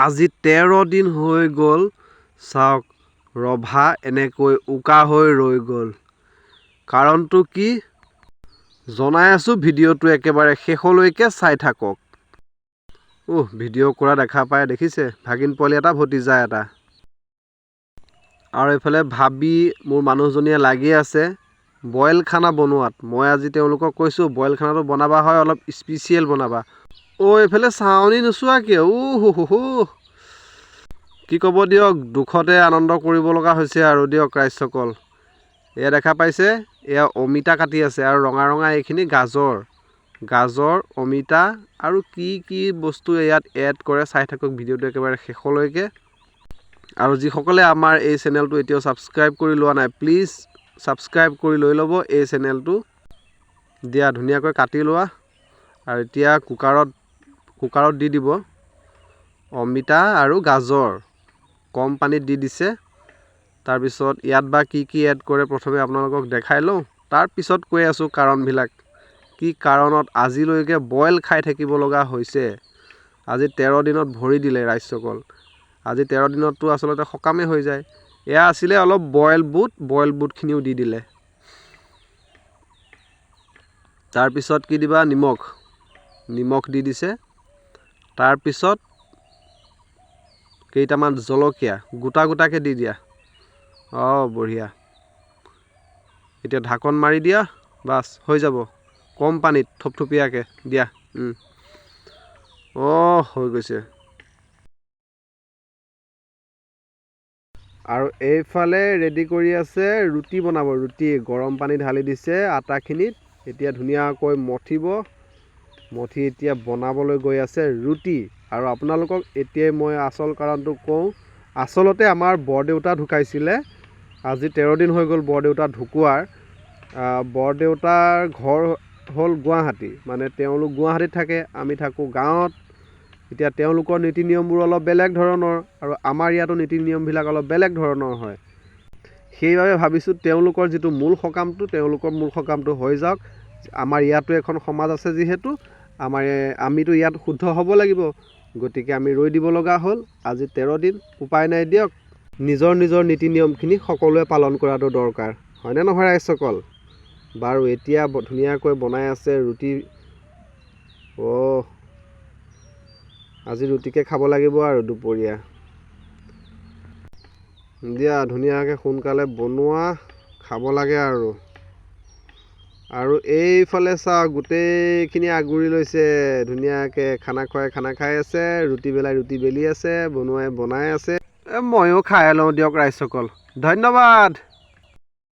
আজি তেৰ দিন হৈ গ'ল চাওক ৰভা এনেকৈ উকা হৈ ৰৈ গ'ল। কাৰণটো কি? জনাই আছোঁ ভিডিঅ'টো একেবাৰে শেষলৈকে চাই থাকক। উহ ভিডিঅ' কৰা দেখা পাই দেখিছে ভাগিন পোৱালি এটা ভতিজা এটা। আৰু এইফালে ভাবি মোৰ মানুহজনীয়ে লাগি আছে বইল খানা বনোৱাত। মই আজি তেওঁলোকক কৈছোঁ বইল খানাটো বনাবা হয় অলপ স্পেচিয়েল বনাবা। অ' এইফালে চাৱনি নোচোৱা কিয়? উ হু কি ক'ব দিয়ক দুখতে আনন্দ কৰিব লগা হৈছে আৰু দিয়ক ৰাইজসকল এয়া দেখা পাইছে? এয়া অমিতা কাটি আছে আৰু ৰঙা ৰঙা এইখিনি গাজৰ। গাজৰ অমিতা আৰু কি কি বস্তু ইয়াত এড কৰে চাই থাকক ভিডিঅ'টো একেবাৰে শেষলৈকে। আৰু যিসকলে আমাৰ এই চেনেলটো এতিয়াও ছাবস্ক্ৰাইব কৰি লোৱা নাই প্লিজ ছাবস্ক্ৰাইব কৰি লৈ ল'ব এই চেনেলটো। দিয়া ধুনীয়াকৈ কাটি লোৱা। আৰু এতিয়া কুকাৰত কুকাৰত দি দিব। অমিতা আৰু গাজৰ। কম পানীত দি দিছে। তাৰপিছত ইয়াত বা কি কি এড কৰে প্ৰথমে আপোনালোকক দেখাই লওঁ। তাৰপিছত কৈ আছোঁ কাৰণবিলাক। কি কাৰণত আজিলৈকে বইল খাই থাকিব লগা হৈছে? আজি তেৰ দিনত ভৰি দিলে ৰাইজসকল। আজি তেৰ দিনততো আচলতে সকামেই হৈ যায়। এয়া আছিলে অলপ বইল বুট বইল বুটখিনিও দি দিলে। তাৰপিছত কি দিবা? নিমখ। নিমখ দি দিছে। তাৰপিছত কেইটামান জলকীয়া গোটা গোটাকৈ দি দিয়া। অঁ বঢ়িয়া। এতিয়া ঢাকন মাৰি দিয়া বাছ হৈ যাব। কম পানীত থপথপীয়াকৈ দিয়া অঁ হৈ গৈছে। আৰু এইফালে ৰেডি কৰি আছে ৰুটি বনাব ৰুটি। গৰম পানী ঢালি দিছে আটাখিনিত। এতিয়া ধুনীয়াকৈ মঠিব। মঠি এতিয়া বনাবলৈ গৈ আছে ৰুটি। আৰু আপোনালোকক এতিয়াই মই আচল কাৰণটো কওঁ আচলতে আমাৰ বৰদেউতা ঢুকাইছিলে। আজি তেৰ দিন হৈ গ'ল বৰদেউতা ঢুকোৱাৰ। বৰদেউতাৰ ঘৰ হ'ল গুৱাহাটী। মানে তেওঁলোক গুৱাহাটীত থাকে আমি থাকোঁ গাঁৱত। এতিয়া তেওঁলোকৰ নীতি নিয়মবোৰ অলপ বেলেগ ধৰণৰ আৰু আমাৰ ইয়াতো নীতি নিয়মবিলাক অলপ বেলেগ ধৰণৰ হয়। সেইবাবে ভাবিছোঁ তেওঁলোকৰ যিটো মূল সকামটো তেওঁলোকৰ মূল সকামটো হৈ যাওক। আমাৰ ইয়াতো এখন সমাজ আছে যিহেতু। আমাৰ আমিতো ইয়াত শুদ্ধ হ'ব লাগিব। গতিকে আমি ৰৈ দিব লগা হ'ল। আজি তেৰ দিন উপায় নাই দিয়ক। নিজৰ নিজৰ নীতি নিয়মখিনি সকলোৱে পালন কৰাটো দৰকাৰ। হয়নে নহয় ৰাইজসকল বাৰু এতিয়া ধুনীয়াকৈ বনাই আছে ৰুটি। অ' আজি ৰুটিকে খাব লাগিব আৰু দুপৰীয়া। দিয়া ধুনীয়াকৈ সোনকালে বনোৱা। খাব লাগে আৰু। আৰু এইফালে চাওক গোটেইখিনি আগুৰি লৈছে। ধুনীয়াকৈ খানা খুৱাই খানা খাই আছে ৰুটি বেলাই ৰুটি বেলি আছে বনোৱাই বনাই আছে। ময়ো খাই লওঁ দিয়ক ৰাইজসকল ধন্যবাদ!